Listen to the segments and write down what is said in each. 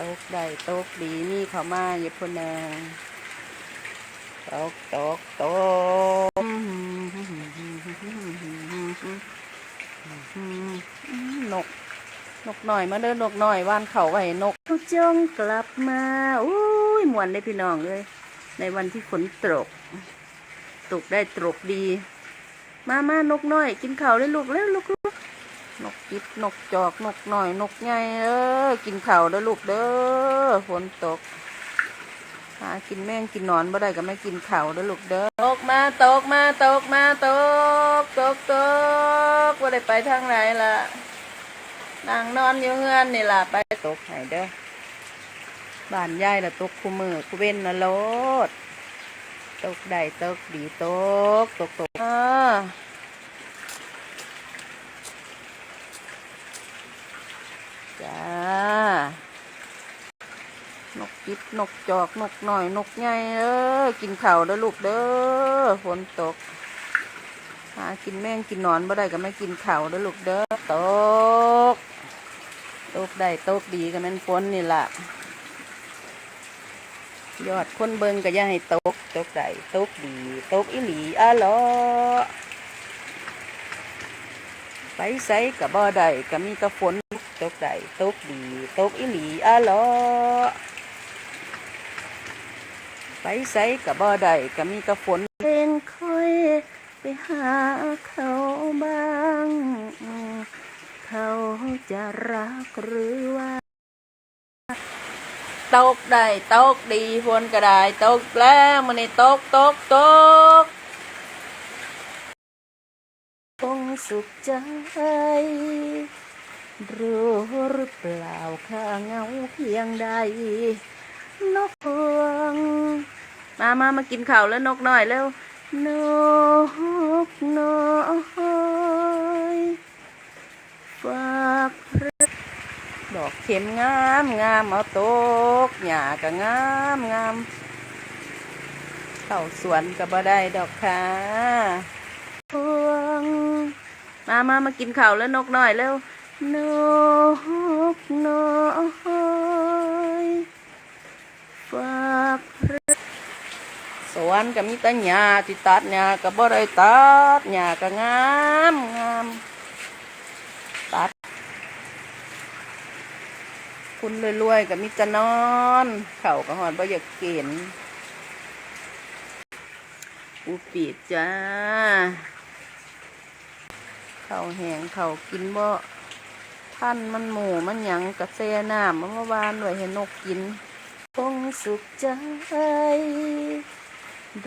ตกได้ตกดีนี่เขามาอยู่พนนงตกตกตกนก นกหน่อยมาเด้อนกหน่อยว่านเขาไว้นกจงกลับมาอุ้ยมวนเลยพี่น้องเลย ในวันที่ฝนตก ตกได้ตกดี มา มานกน้อย กินข้าวเลยลูกแล้วลูกลูก นกจิบนกจอกนกหน่อยนกใหญ่เออกินข้าเด้อลูกเด้อฝนตกหากินแม่งกินนอนบ่ได้ก็ไม่กินข้าเด้อลูกเด้อตกมาตกมาตกมาตกตกตกว่าได้ไปทางไหนล่ะนางนอนอยู่เฮือนนี่ล่ะไปตกไหนเด้อบ้านยายละตกคู่มือคู่เว้นนะโลดตกได้ตกดีตกตกตกอ่า จ้านกจิบนกจอกนกหน่อยนกใหญ่เออกินข้าเด้อลูกเด้อฝนตกหากินแม่งกินนอนบ่ได้ก็ไม่กินข้าเด้อลูกเด้อตกตกได้ตกดีก็แม่นฝนนี่ล่ะยอดคนเบิงก็อย่าให้ตกตกได้ตกดีตกอีหลีอะลอไปใส่กับบ่ได้ก็มีแตะฝน ตกได้ตกดี ตกอีหลีอะลอไปใส่กับบ่ได้ก็มีแตะฝนเพลงค่อยไปหาเขาบ้าง เขาจะรักหรือว่าตกได้ตกดีฝนก็ได้ตกแล้วมันนี่ตกตกตกคงสุขใจ รู้หรือเปล่าข้าเงาเพียงใด นกพวง มามามากินข้าวแล้วนกหน่อยแล้ว นกน้อยฝากระดอกเข็มงามงามเอาตกหญ้าก็งามงามเข้าสวนก็บ่ได้ดอกค่ะพวง มามามากินข้าวแล้วนกหน้อยแล้ว นกน้อยฝากพระสวนก็มีแต่หญ้าที่ตัดหญ้าก็บ่ได้ตัดหญ้าก็งามงามตัด คุณรวยๆกับมิจะนอน เข่ากับหอนบ่อยากเกินอูปีดจ้า เข่าแหงเข่ากินบ่ ท่านมันหมูมันหยังกระเซน้ำมันเมื่อวานไว้ให้นนกกินคงสุขใจ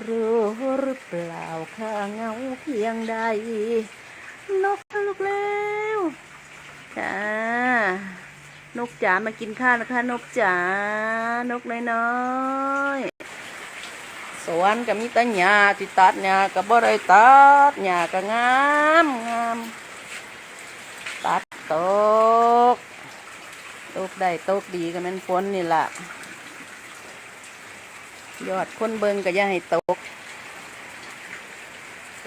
รู้หรือเปล่าข้าเงาเพียงใด นกลูกแล้วจ้านกจ๋ามากินข้าวนะคะ นกจ๋านกน้อยๆสวนก็มีต่หญ้าที่ตัดหญ้าก็บ่ได้ตัดหญ้าก็งามงามตัดตกต ได้ตกดีก็แม่นฝนนี่ล่ะ ยอดคนเบิงก็อย่าให้ตก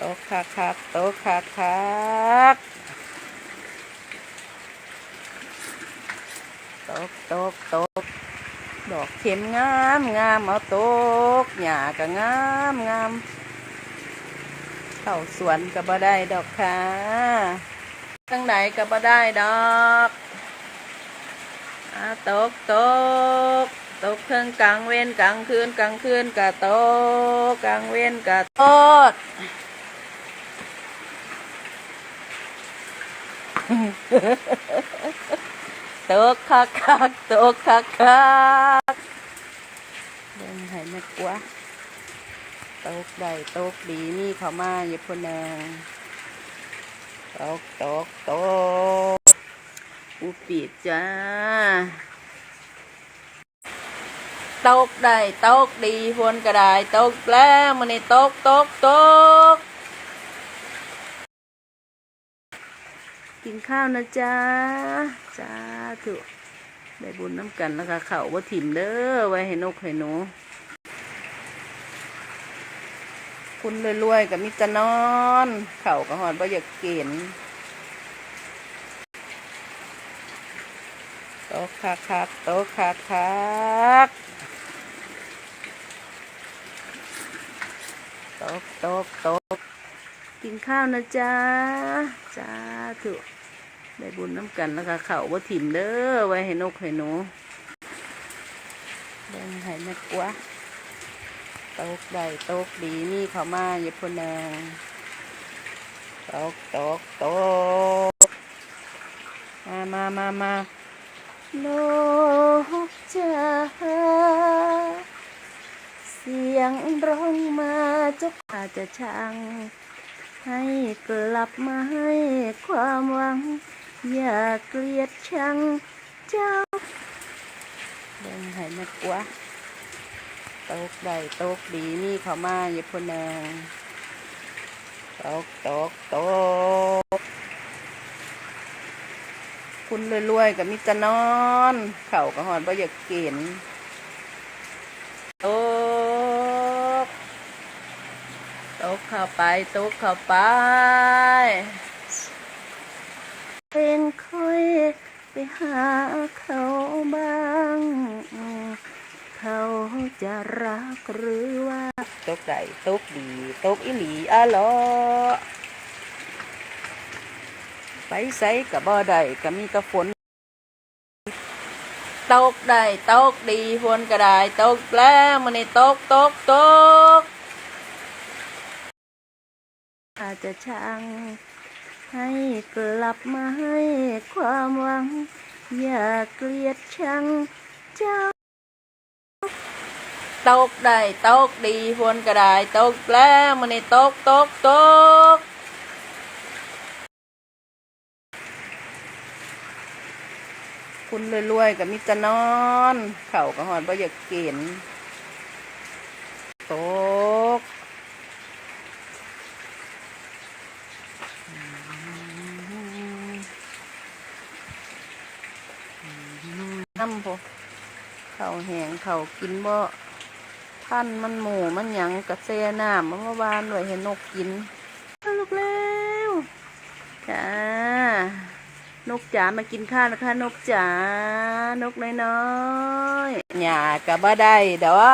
ตกคักคักตกคักคักตกตกตกดอกเข็มงามงามเอาตกหญ้าก็งามงามเข้าสวนก็บ่ได้ดอกค่ะตั้งไหนก็บ่ได้ดอก ตกตกตกเพิ่งกลางเว้นกลางคืนกลางคืนก็ตกกลางเว้นก็ตดตกคักคักตกคักคักเดินให้แม่กลัวตกได้ตกดีนี่เขามาอยู่พนนงตกตกตก อุปิดจ้า ตกได้ตกดีฝนก็ได้ตกแล้วมันนี่ตกตกตก กินข้าวนะจ๊ะจ้าถูกได้บุญน้ำกันแล้วก็เข่าว่าถิ่มเด้อไว้ให้นกให้หนูคุณรวยๆกับมิจนอน เข่ากับหอนบ่อยากเกณฑ์ กคักคักโตกคักคักโตกโตกโตกกินข้าวนะจ๊ะจ้าถูกได้บุญน้ำกันแล้วก็เข่าว่าถิ่มเด้อไว้ให้นกให้หนูเดินให้แม่กัวโตกได้โตกดีนี่เขามาอย่าพนางโตกโตกโตกมามามามา นกจ๋าเสียงร้องมาจ้าอาจจะช่าง ให้กลับมาให้ความหวัง อย่าเกลียดชังเจ้าเดินให้นักวะตกได้ตกดีนี่เขามาอย่าพนางตกตกตก คุณรวยๆกับมิตรนอน เข่ากับหอนบ่อยากเกินตกตกเข้าไปตกเข้าไปเพลงค่อยไปหาเขาบ้าง เขาจะรักหรือว่า ตกได้ตกดี ตกอิหลีอะลอ ไปใส่กับบ่ได้ก็มีกระฝนตกได้ตกดีฝนก็ได้ตกแล้วมันนี่ตกตกตกอาจจะช่างให้กลับมาให้ความหวัง อย่าเกลียดชังเจ้าตกได้ตกดีฝนก็ได้ตกแล้วมันนี่ตกตกตก คุณรวยๆกับมิตรนอน เข่ากับหอนบ่อยากเกินตกน้ำพอเข่าแหงเข่ากินบ่ท่านมันหมูมันหยังกระเซน้ำมันเมื่อวานด้วยเห็นนกกินลูกแล้วจ้า นกจ๋ามากินข้าวนะคะ นกจ๋านกน้อยๆหญ้าก็บ่ได้ดอ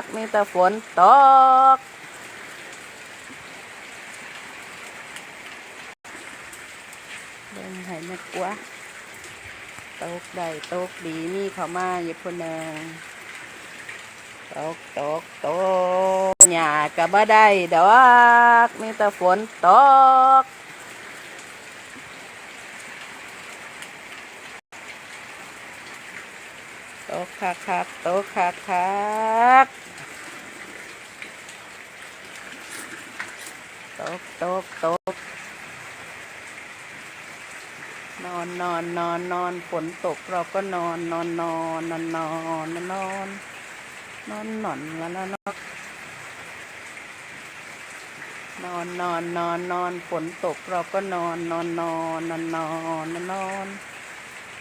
กมีแต่ฝนตกเดินให้แม่กัวตกได้ตกดีนี่เขามาอย่าพูนางตกตกตกหญ้าก็บ่ได้ดอกมีแต่ฝนตก กคักคักตกคักคักตกตกตกนอนนอนนอนนอนฝนตกเราก็นอนนอนนอนนอนนอนนอนนอนนอนนอนแล้วนอนนอนนอนนอนนอนฝนตกเราก็นอนนอนนอนนอนนอนนอนนอน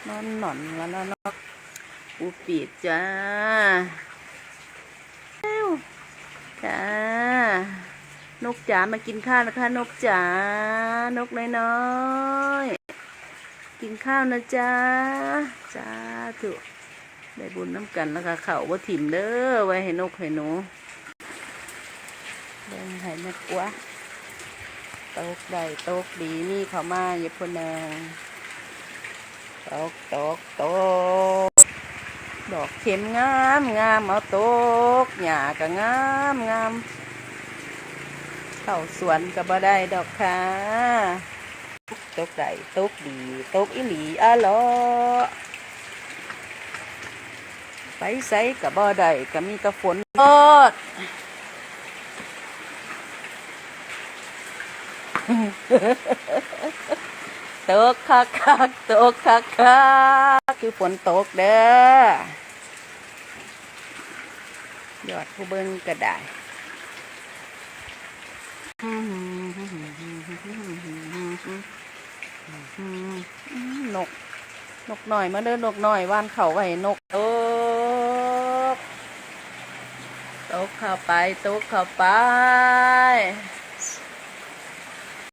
นอนนอนแล้วนอน อูปิดจ้าเร็วจ้านกจ๋ามากินข้าวนะคะ นกจ๋านกน้อยๆกินข้าวนะจ้าจ้าถูกได้บุญน้ำกันแล้วก็เขาว่าถิ่มเด้อไว้ให้นกให้หนูเดินให้แม่กัวตกได้ตกดีนี่เขามาอย่าพูนางตกตกตก ดอกเข็มงามงามเอาตกหญ้าก็งามงามเข้าสวนก็บ่ได้ดอกค่ะตกได้ตกดีตกอิหลีอะลอไปใส่ก็บ่ได้ก็มีกระฝนโอด ตกคักคักตกคักคักคือฝนตกเด้อยอดผู้เบิ้งก็ได้นก นกหน่อยมาเด้อนกหน่อยว่านเขาไว้ให้นกตกตกเข้าไปตกเข้าไป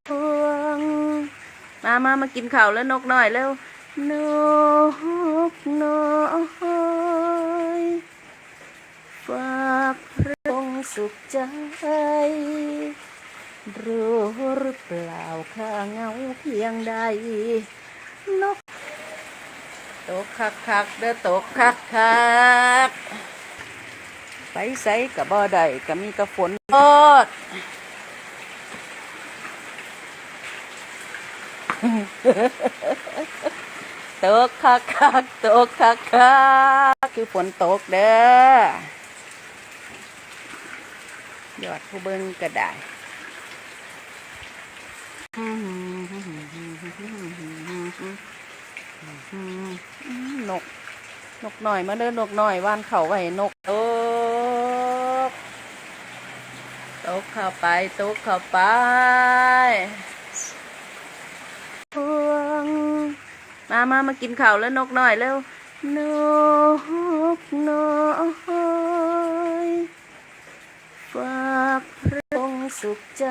พวง มามามากินข้าวแล้วนกหน่อยแล้วนกน้อยฝากพระองค์สุขใจรู้หรือเปล่าข้าเงาเพียงใด นกตกคักคักเด้อตกคักคักไปใส่กับบ่ได้ก็มีแต่ฝนโอด ตกคักคักตกคักคักคือฝนตกเด้อยอดผู้เบิ่งก็ได้นก นกหน่อยมาเด้อนกหน่อยว่านเขาไว้นกตกตกเข้าไปตกเข้าไปพวง มามามากินข้าวแล้วนกหน่อยแล้วนกน้อยฝากพระองค์สุขใจ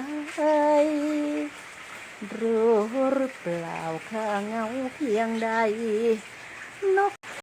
รู้หรือเปล่าข้าเหงาเพียงใด นก